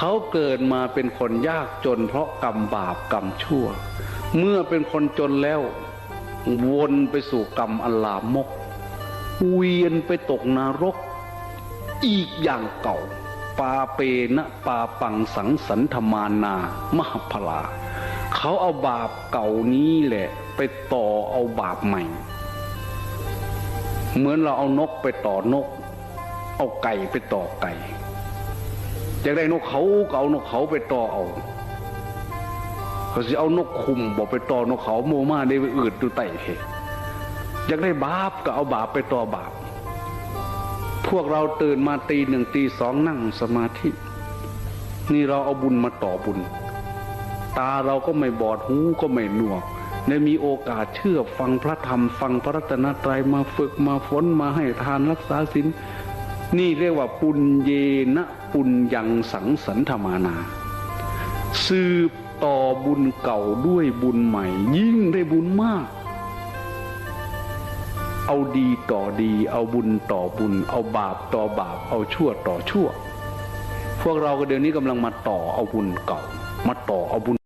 เขาเกิดมาเป็นคนยากจนเพราะกรรมบาปกรรมชั่ว เมื่อเป็นคนจนแล้ว วนไปสู่กรรมอันลามก เวียนไปตกนรก อีกอย่างเก่า ปาเปนะปาปังสังสันธมานามหพลา เขาเอาบาปเก่านี้แหละ ไปต่อเอาบาปใหม่ เหมือนเราเอานกไปต่อนก เอาไก่ไปต่อไก่ อยากได้นกเขาก็เอานกเขาไปต่อเอาเขาสิเอานกคุมบอกไปต่อนกเขาโมมาได้อืดดูไต่เหอยากได้บาปก็เอาบาปไปต่อบาป พวกเราตื่นมาตีหนึ่งตีสองนั่งสมาธิ นี่เราเอาบุญมาต่อบุญ ตาเราก็ไม่บอดหูก็ไม่หนวกได้มีโอกาสเชื่อฟังพระธรรม ฟังพระรัตนตรัยมาฝึกมาฝนมาให้ทานรักษาศีล นี่เรียกว่าปุญเยนะปุญยังสังสันธมานา สืบต่อบุญเก่าด้วยบุญใหม่ ยิ่งได้บุญมาก เอาดีต่อดี เอาบุญต่อบุญ เอาบาปต่อบาป เอาชั่วต่อชั่ว พวกเราก็เดี๋ยวนี้กำลังมาต่อเอาบุญเก่า มาต่อเอาบุญ